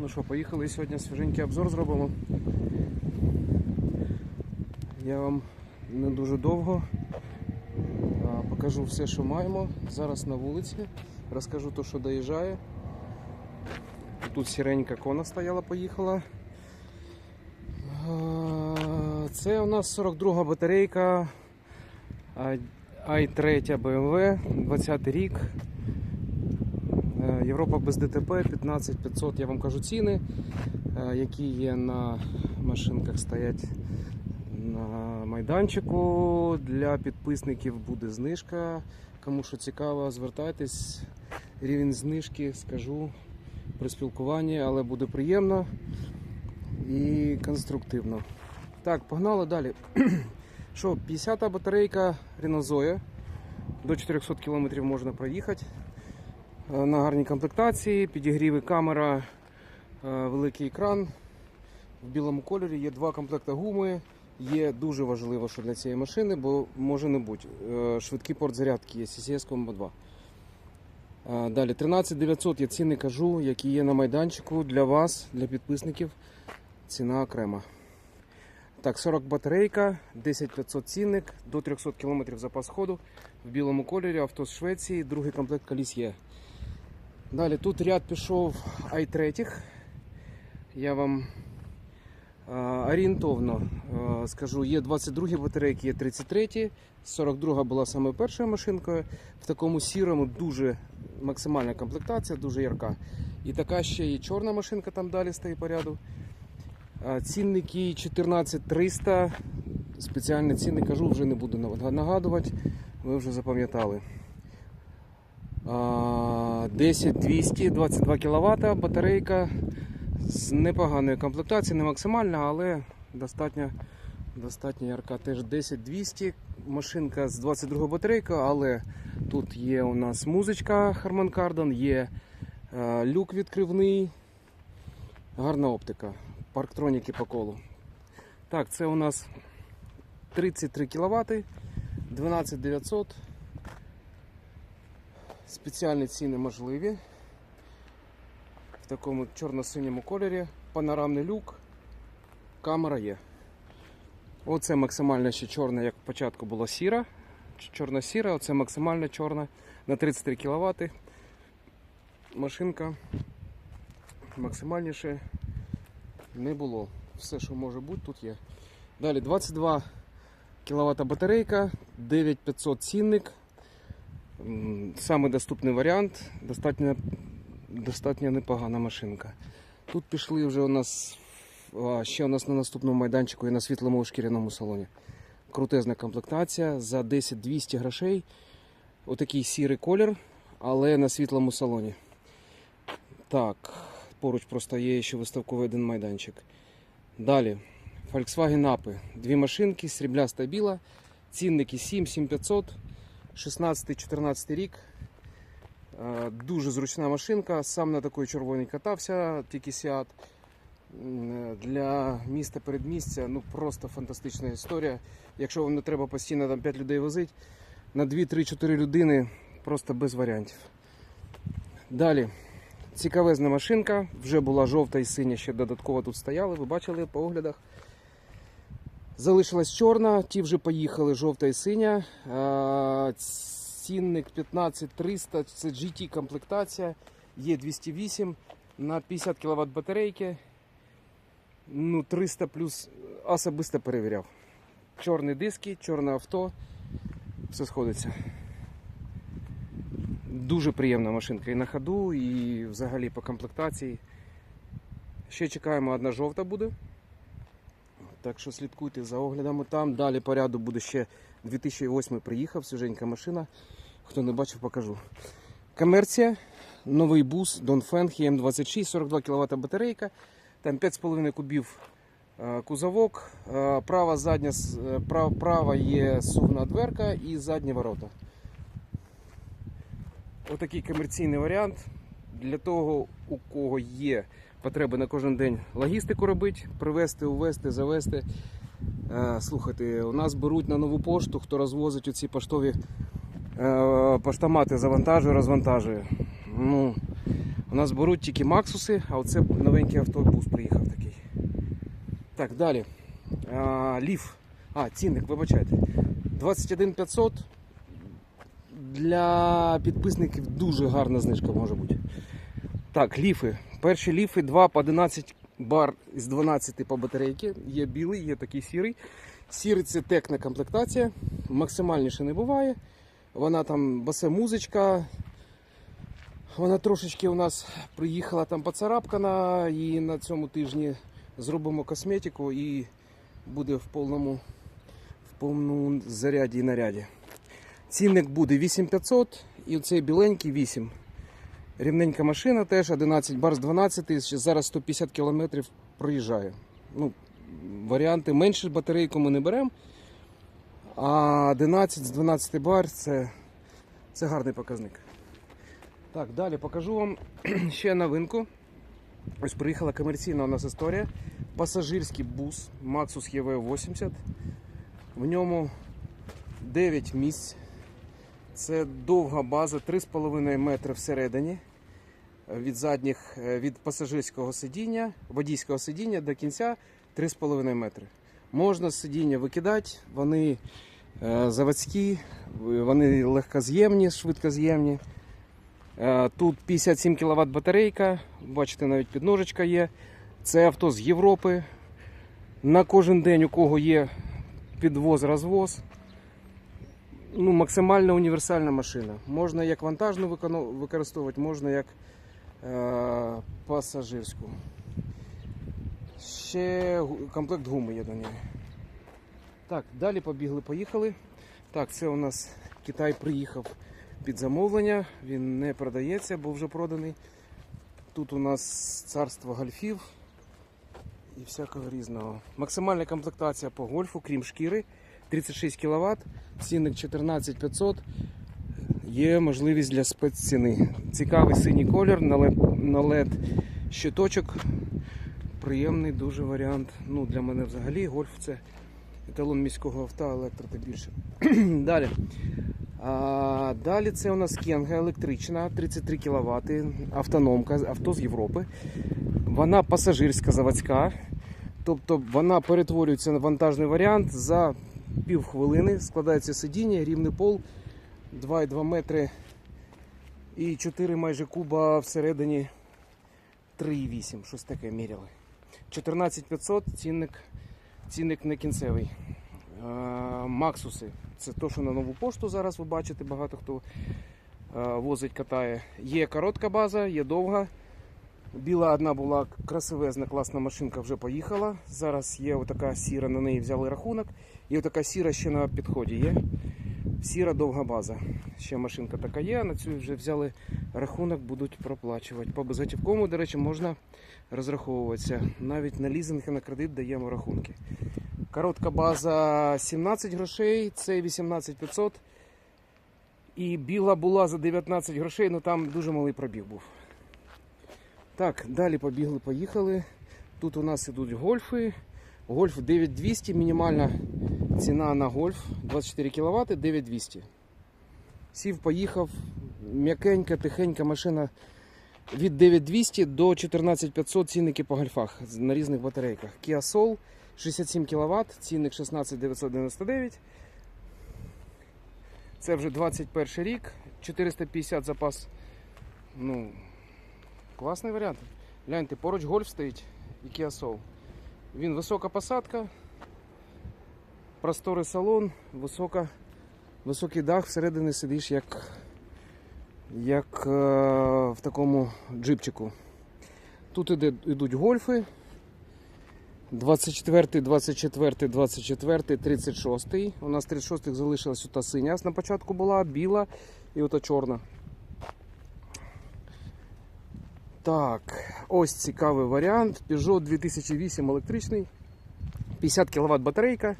Ну що, поїхали сьогодні свіженький обзор зробимо. Я вам не дуже довго покажу все, що маємо. Зараз на вулиці. Розкажу те, що доїжджає. Тут сіренька кона стояла, поїхала. Це у нас 42 батарейка i3 BMW, 20 рік. Європа без ДТП 15500, я вам кажу ціни, е, які є на машинках стоять на майданчику. Для підписників буде знижка. Кому що цікаво, звертайтесь. Рівень знижки скажу при спілкуванні, але буде приємно і конструктивно. Так, погнали далі. Що, 50-та батарейка Zoe. До 400 км можна проїхати. Е, На гарній комплектації, підігріви камера, е, великий екран в білому кольорі. Є два комплекти гуми. Є дуже важливо, що для цієї машини, бо може не бути. Е, Швидкий порт зарядки є CCS Combo 2. Е, Далі 13900 я ціни кажу, які є на майданчику для вас, для підписників. Ціна окрема. Так, 40 батарейка, 10500 цінник, до 300 км запас ходу в білому кольорі, авто з Швеції, другий комплект коліс є. Далі тут ряд пішов i3. Я вам а, орієнтовно а, скажу, є 22 батарейки, є 33. 42 була саме першою машинкою. В такому сірому дуже максимальна комплектація, дуже ярка. І така ще є чорна машинка там далі стоїть по ряду. Цінники 14300. Спеціальні ціни кажу, вже не буду нагадувати. Ви вже запам'ятали. А, 10200, 22 кВт, батарейка з непоганою комплектацією, не максимальна, але достатньо, достатньо ярка. Теж 10200, машинка з 22 батарейкою, але тут є у нас музичка Harman Kardon, є е, люк відкривний, гарна оптика, парктроніки по колу. Так, це у нас 33 кВт, 12900. Спеціальні ціни можливі. В такому чорно-синьому кольорі. Панорамний люк. Камера є. Оце максимально ще чорна, як спочатку була сіра. Чорно-сіра, оце максимально чорна на 33 кВт. Машинка максимальніше не було. Все, що може бути, тут є. Далі 22 кВт батарейка, 9500 цінник. М, Самий доступний варіант, достатньо, достатньо непогана машинка. Тут пішли вже у нас ще у нас на наступному майданчику і на світлому шкіряному салоні. Крутезна комплектація за 10-200 грошей. Отакий сірий колір, але на світлому салоні. Так, поруч просто є ще виставковий один майданчик. Далі. Volkswagen Апи. Дві машинки, срібляста біла, цінники 7-7500. 16-14 рік. Е, Дуже зручна машинка. Сам на такій червоній катався, тільки сіат. Для міста передмістя ну просто фантастична історія. Якщо вам не треба постійно там 5 людей возити, на 2-3-4 людини просто без варіантів. Далі. Цікавезна машинка, вже була жовта і синя, ще додатково тут стояли, ви бачили по оглядах. Залишилась чорна, ті вже поїхали жовта і синя. Цінник 15300, це GT комплектація, є 208 на 50 кВт батарейки. Ну, 300 плюс особисто перевіряв. Чорні диски, чорне авто, все сходиться. Дуже приємна машинка і на ходу, і взагалі по комплектації. Ще чекаємо, одна жовта буде. Так що слідкуйте за оглядами там. Далі по ряду буде ще 2008 приїхав, свіженька машина. Хто не бачив, покажу. Комерція, новий бус Dongfeng EM26, 42 кВт батарейка, там 5,5 кубів е, кузовок, е, права, задня, е, прав- права є сувна дверка і задні ворота. Отакий комерційний варіант. Для того, у кого є потреби на кожен день логістику робити, привезти, увезти, завезти. Е, Слухайте, у нас беруть на нову пошту, хто розвозить оці поштові е, поштомати, завантажує, розвантажує. Ну, У нас беруть тільки Максуси, а оце новенький автобус приїхав такий. Так, далі. А, ліф. А, цінник, вибачайте. 21 500. Для підписників дуже гарна знижка може бути. Так, ліфи. Перші ліфи 2 по 11 бар з 12 по батарейки. Є білий, є такий сірий. Сірий це текна комплектація. Максимальніше не буває. Вона там басе музичка. Вона трошечки у нас приїхала там поцарапкана. І на цьому тижні зробимо косметику і буде в повному, в повному заряді і наряді. Цінник буде 8500 і цей біленький 8. Рівненька машина теж 11 бар з 12, зараз 150 км проїжджає. Ну, варіанти менше батарейку ми не беремо. А 11 з 12 бар це, це гарний показник. Так, далі покажу вам ще новинку. Ось приїхала комерційна у нас історія. Пасажирський бус Maxus EV80. В ньому 9 місць. Це довга база 3,5 метри всередині. Від задніх, е, від пасажирського сидіння, водійського сидіння до кінця 3,5 метри. Можна сидіння викидати, вони е, заводські, вони легкоз'ємні, швидкоз'ємні. Е, Тут 57 кВт батарейка, бачите, навіть підножечка є. Це авто з Європи. На кожен день у кого є підвоз-розвоз. Ну, максимально універсальна машина. Можна як вантажну використовувати, можна як е, пасажирську. Ще комплект гуми є до неї. Так, далі побігли, поїхали. Так, це у нас Китай приїхав під замовлення. Він не продається, бо вже проданий. Тут у нас царство гольфів і всякого різного. Максимальна комплектація по гольфу, крім шкіри, 36 кВт, цінник 14500. Є можливість для спецціни. Цікавий синій колір, на LED, щиточок. Приємний дуже варіант. Ну, для мене взагалі гольф це еталон міського авто, електро та більше. Далі. А, далі це у нас Кенга електрична, 33 кВт, автономка, авто з Європи. Вона пасажирська заводська. Тобто вона перетворюється на вантажний варіант за півхвилини. Складається сидіння, рівний пол, 2,2 метри і 4 майже куба всередині 3,8. Щось таке міряли. 14500 цінник, цінник не кінцевий. Максуси. Це то, що на нову пошту зараз ви бачите, багато хто возить, катає. Є коротка база, є довга. Біла одна була красивезна, класна машинка, вже поїхала. Зараз є отака сіра, на неї взяли рахунок. І отака сіра ще на підході є. Сіра довга база. Ще машинка така є, на цю вже взяли рахунок, будуть проплачувати. По безготівковому, до речі, можна розраховуватися. Навіть на лізинг і на кредит даємо рахунки. Коротка база 17 грошей, це 18500. І біла була за 19 грошей, але там дуже малий пробіг був. Так, далі побігли, поїхали. Тут у нас ідуть гольфи. Гольф 9200, мінімальна ціна на гольф 24 кВт 9200. Сів, поїхав. М'якенька, тихенька машина від 9200 до 14500 цінники по гольфах на різних батарейках. Kia Soul 67 кВт, цінник 16999. Це вже 21 рік, 450 запас. Ну, класний варіант. Гляньте, поруч гольф стоїть і Kia Soul. Він висока посадка, просторий салон, висока, високий дах, всередині сидиш як, як е, в такому джипчику. Тут іде, йдуть гольфи. 24, 24, 24, 36. У нас 36 залишилась ота синя на початку була, біла і ота чорна. Так, ось цікавий варіант. Peugeot 2008 електричний. 50 кВт батарейка.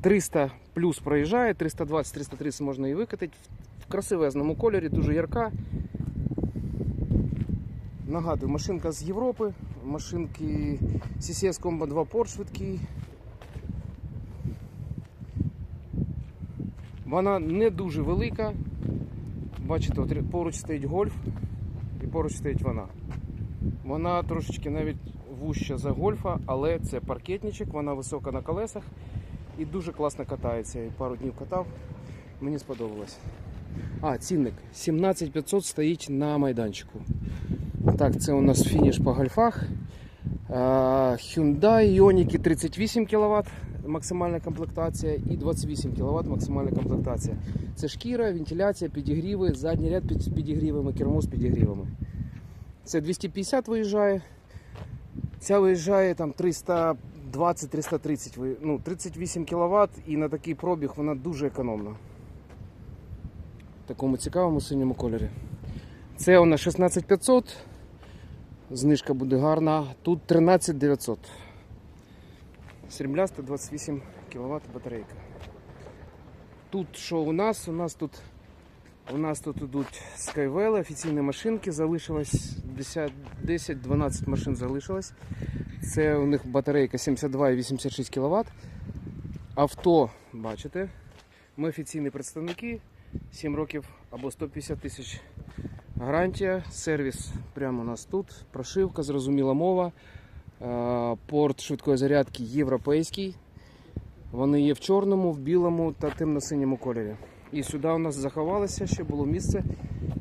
300 плюс проїжджає, 320-330 можна і викатити. В красивезному кольорі, дуже ярка. Нагадую, машинка з Європи, машинки CCS Combo 2 Porsche швидкий. Вона не дуже велика. Бачите, от поруч стоїть гольф. і поруч стоїть вона. Вона трошечки навіть вуща за гольфа, але це паркетничок, вона висока на колесах і дуже класно катається. Я пару днів катав. Мені сподобалось. А, цінник 17500 стоїть на майданчику. Так, це у нас фініш по гольфах. Hyundai Ioniq 38 кВт максимальна комплектація і 28 кВт максимальна комплектація. Це шкіра, вентиляція, підігріви, задній ряд під підігрівами, кермо з підігрівами. Це 250 виїжджає. Ця виїжджає там 300. 20-330, ну 38 кВт і на такий пробіг вона дуже економна. В такому цікавому синьому кольорі. Це вона 16500, знижка буде гарна. Тут 13900. Срібляста 28 кВт батарейка. Тут що у нас? У нас тут у нас тут ідуть скайвели, офіційні машинки, залишилось 10-12 машин залишилось. Це у них батарейка 72 і 86 кВт. Авто, бачите, ми офіційні представники, 7 років або 150 тисяч гарантія, сервіс прямо у нас тут, прошивка, зрозуміла мова, Е, порт швидкої зарядки європейський. Вони є в чорному, в білому та темно-синьому кольорі. І сюди у нас заховалося, ще було місце.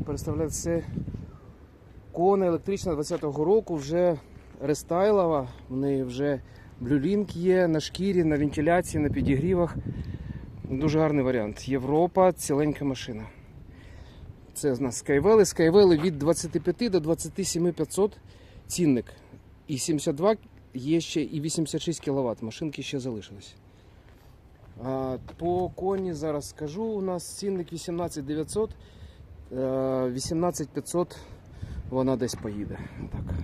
Представляється, це кона електрична 20-го року, вже рестайлова, в неї вже блюлінк є на шкірі, на вентиляції, на підігрівах. Дуже гарний варіант. Європа, ціленька машина. Це у нас скайвели. Скайвели від 25 до 27 500 цінник. І 72 є ще і 86 кВт. Машинки ще залишились. По коні зараз скажу. У нас цінник 18900. е, 18500 вона десь поїде. Так.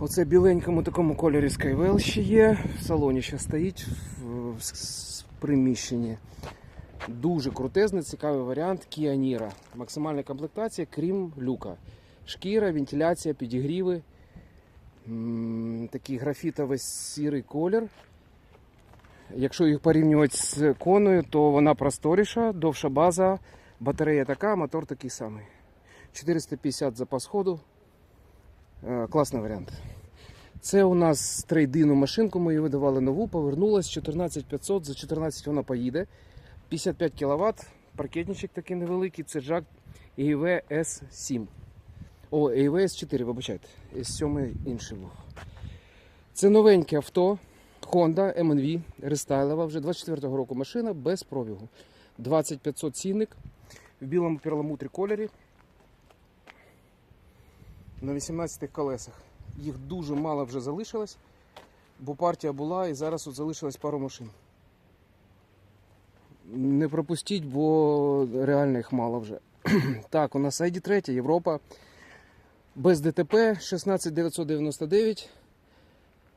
Оце біленькому такому кольорі Skywell ще є. В салоні ще стоїть в, в приміщенні. Дуже крутезний, цікавий варіант Kia Niro. Максимальна комплектація, крім люка. Шкіра, вентиляція, підігріви. Такий графітовий сірий колір. Якщо їх порівнювати з коною, то вона просторіша, довша база, батарея така, мотор такий самий. 450 запас ходу. Е, Класний варіант. Це у нас трейдину машинку, ми її видавали нову, повернулась 14500, за 14 вона поїде. 55 кВт, паркетничок такий невеликий, це Jack EV S7. О, EV S4, вибачайте. S7 інший був. Це новеньке авто Honda MNV рестайлова, вже 24-го року машина без пробігу. 2500 цінник в білому перламутрі кольорі. На 18 колесах. Їх дуже мало вже залишилось, бо партія була і зараз от залишилось пару машин. Не пропустіть, бо реально їх мало вже. так, у нас ID 3, Європа. Без ДТП 16999.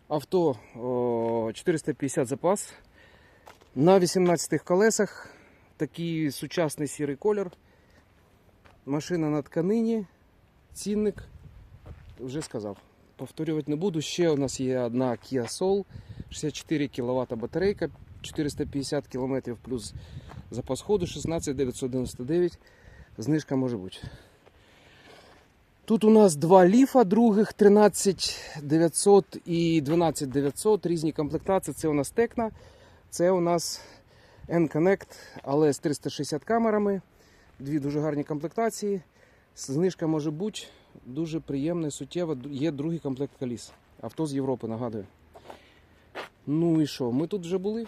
Авто о, 450 запас. На 18 колесах. Такий сучасний сірий колір. Машина на тканині. Цінник. Вже сказав. Повторювати не буду. Ще у нас є одна Kia Soul. 64 кВт батарейка, 450 км плюс запас ходу, 16999. Знижка може бути. Тут у нас два ліфа других 13900 і 12900, різні комплектації. Це у нас Текна, це у нас N-Connect, але з 360 камерами. Дві дуже гарні комплектації. Знижка може бути дуже приємна, і суттєва. Є другий комплект коліс. Авто з Європи, нагадую. Ну і що, ми тут вже були.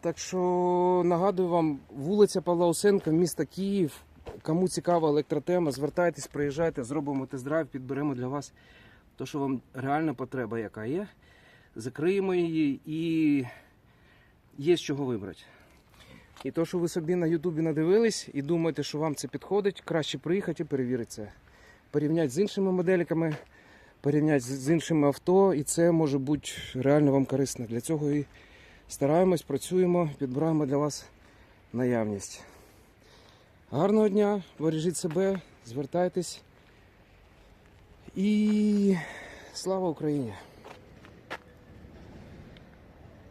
Так що нагадую вам, вулиця Павла Осенка, місто Київ. Кому цікава електротема, звертайтесь, приїжджайте, зробимо тест-драйв, підберемо для вас те, що вам реальна потреба, яка є. Закриємо її і є з чого вибрати. І то, що ви собі на Ютубі надивились і думаєте, що вам це підходить, краще приїхати і перевірити це. Порівняти з іншими модельками, порівняти з іншими авто, і це може бути реально вам корисно. Для цього і стараємось, працюємо, підбираємо для вас наявність. Гарного дня, бережіть себе, звертайтесь. І слава Україні!